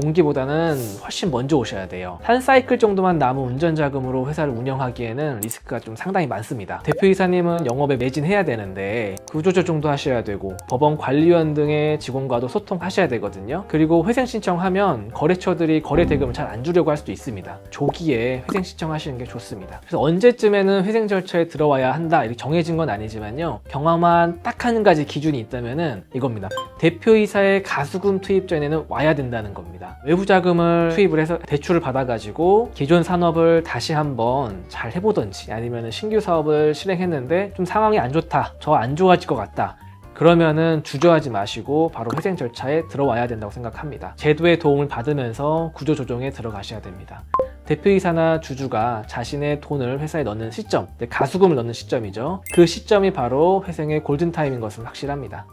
종기보다는 훨씬 먼저 오셔야 돼요. 한 사이클 정도만 남은 운전 자금으로 회사를 운영하기에는 리스크가 좀 상당히 많습니다. 대표이사님은 영업에 매진해야 되는데 구조조 정도 하셔야 되고 법원 관리원 등의 직원과도 소통하셔야 되거든요. 그리고 회생 신청하면 거래처들이 거래 대금을 잘 안 주려고 할 수도 있습니다. 조기에 회생 신청하시는 게 좋습니다. 그래서 언제쯤에는 회생 절차에 들어와야 한다 이렇게 정해진 건 아니지만요. 경험한 딱 한 가지 기준이 있다면은 이겁니다. 대표이사의 가수금 투입 전에는 와야 된다는 겁니다. 외부 자금을 투입을 해서 대출을 받아가지고 기존 산업을 다시 한번 잘 해보던지 아니면 신규 사업을 실행했는데 좀 상황이 안 좋다, 저 안 좋아질 것 같다. 그러면은 주저하지 마시고 바로 회생 절차에 들어와야 된다고 생각합니다. 제도의 도움을 받으면서 구조 조정에 들어가셔야 됩니다. 대표이사나 주주가 자신의 돈을 회사에 넣는 시점, 가수금을 넣는 시점이죠. 그 시점이 바로 회생의 골든타임인 것은 확실합니다.